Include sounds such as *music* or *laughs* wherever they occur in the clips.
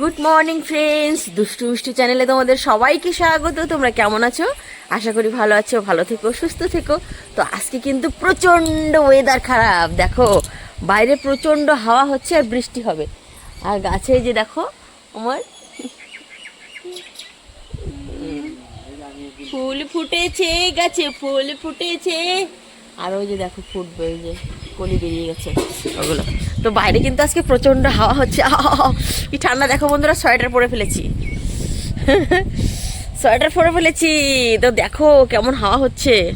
Good morning friends দুষ্টু মিষ্টি চ্যানেলে তোমাদের সবাইকে স্বাগত। তোমরা কেমন আছো? আশা করি ভালো আছো, ভালো থেকো, সুস্থ থেকো। তো আজকে কিন্তু প্রচণ্ড ওয়েদার খারাপ। দেখো, বাইরে প্রচণ্ড হাওয়া হচ্ছে আর বৃষ্টি হবে। আর গাছে যে দেখো, আমার ফুল ফুটেছে, গাছে ফুল ফুটেছে। আর ওই যে দেখো ফুটবে, ওই যে কলি বেরিয়ে গেছে। ওগুলো। তো বাইরে কিন্তু আজকে প্রচণ্ড হাওয়া হচ্ছে! কি ঠান্ডা দেখো বন্ধুরা, সোয়েটার পরে ফেলেছি। *laughs* সোয়েটার পরে ফেলেছি। তো দেখো কেমন হাওয়া হচ্ছে।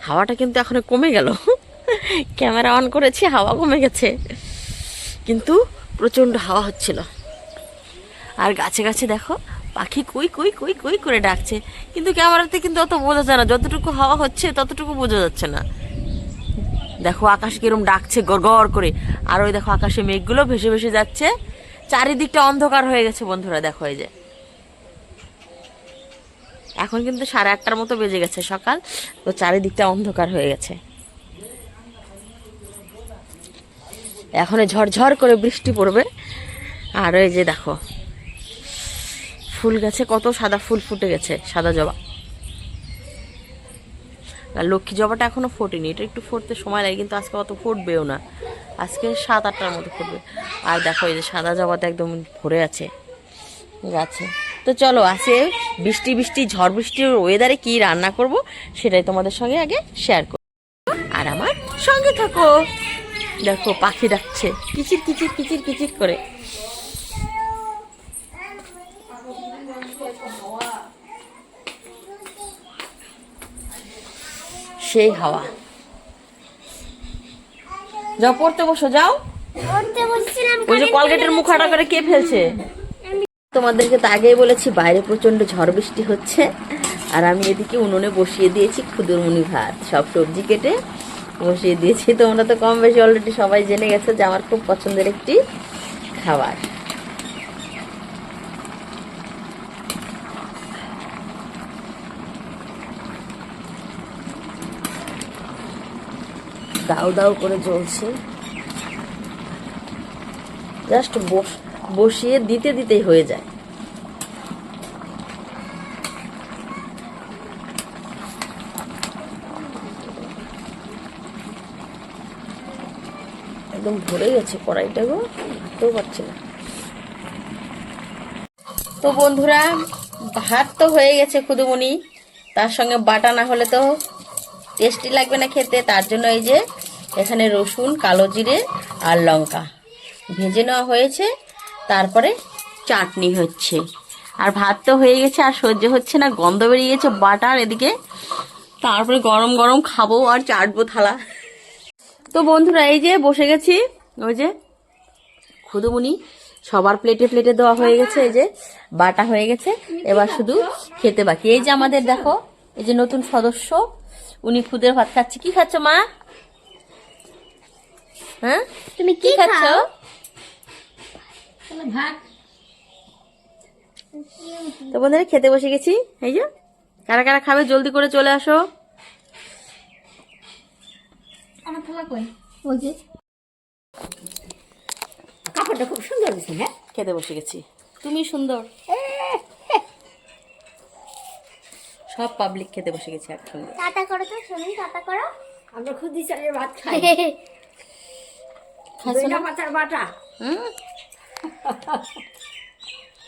হাওয়াটা কিন্তু এখন কমে গেল। *laughs* ক্যামেরা অন করেছি, হাওয়া কমে গেছে। কিন্তু প্রচণ্ড হাওয়া হচ্ছিল। আর গাছে গাছে দেখো, পাখি কুই কুই কুই কুই করে ডাকছে। কিন্তু ক্যামেরাতে কিন্তু অত বোঝা যায় না। যতটুকু হাওয়া হচ্ছে, ততটুকু বোঝা যাচ্ছে না। দেখো আকাশ কিরম ডাকছে, গড় করে। আর ওই দেখো আকাশে মেঘগুলো ভেসে ভেসে যাচ্ছে। চারিদিকটা অন্ধকার হয়ে গেছে বন্ধুরা, দেখো এই যে। এখন কিন্তু সাড়ে আটটার মতো বেজে গেছে সকাল, তো চারিদিকটা অন্ধকার হয়ে গেছে। এখন ঝরঝর করে বৃষ্টি পড়বে। আর ওই যে দেখো, ফুল গাছে কত সাদা ফুল ফুটে গেছে, সাদা জবা। আর লক্ষ্মী জবাটা এখনও ফোটেনি। এটা একটু ফোটতে সময় লাগে, কিন্তু আজকে অত ফুটবেও না। আজকে সাত আটটার মতো ফুটবে। আর দেখো, এই যে সাদা জবাতে একদম ভরে আছে। গাছে তো চলো আসে বৃষ্টি বৃষ্টি, ঝড় বৃষ্টির ওয়েদারে কি রান্না করব সেটাই তোমাদের সঙ্গে আগে শেয়ার করব। আর আমার সঙ্গে থাকো। দেখো, পাখি ডাকছে। কিচির কিচির কিচির কিচির করে। সেই হাওয়া। যাও পড়তে বসো যাও। ওই যে কলগেটের মুখাটা করে কে ফেলছে? তোমাদেরকে তো আগেই বলেছি বাইরে প্রচণ্ড ঝড় বৃষ্টি হচ্ছে। আর আমি এদিকে উনুনে বসিয়ে দিয়েছি ক্ষুদুরমুনি ভাত। সব সবজি কেটে বসিয়ে দিয়েছি। তোমরা তো কম বেশি অলরেডি সবাই জেনে গেছো যে আমার খুব পছন্দের একটি খাবার। দাউ দাউ করে জ্বলছে। জাস্ট বসিয়ে দিতে দিতেই হয়ে যায়। একদম ভরে গেছে কড়াইটা গো হাঁটতেও পারছি না। তো বন্ধুরা, ভাত তো হয়ে গেছে খুদুমনি, তার সঙ্গে বাটা না হলে তো টেস্টি লাগবে না খেতে, তার জন্য এই যে এখানে রসুন, কালো জিরে আর লঙ্কা ভেজে নেওয়া হয়েছে। তারপরে চাটনি হচ্ছে। আর ভাত তো হয়ে গেছে, আর সহ্য হচ্ছে না, গন্ধ বেরিয়ে গেছে বাটার এদিকে। তারপরে গরম গরম খাব আর চাটবো থালা। তো বন্ধুরা, এই যে বসে গেছি, ওই যে খুদুমুনি সবার প্লেটে প্লেটে দেওয়া হয়ে গেছে, এই যে বাটা হয়ে গেছে। এবার শুধু খেতে বাকি। এই যে আমাদের দেখো, এই যে নতুন সদস্য উনি খুদের ভাত খাচ্ছে। কি খাচ্ছ মা? হ্যাঁ? তুমি কি খাচ্ছ? ভাত। তো বন্ধুরা খেতে বসে গেছি। এই যে কারা কারা খাবে জলদি করে চলে আসো। আমার থালা কই? ওই যে। কাপড়টা খুব সুন্দর হ্যাঁ? খেতে বসে গেছি। তুমি সুন্দর। সব পাবলিক খেতে বসে গেছে একসঙ্গে টাটা করো তো শুনুন টাটা করো। আমরা খুদি চালের ভাত খাই। না? পাতার বাটা। হুম?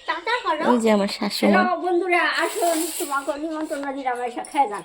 টাটা করো। এই যে আমার শাশুড়ি। হ্যালো বন্ধুরা আসুন তোমাকে নিমন্ত্রণ দিলাম এসে খেয়ে যান।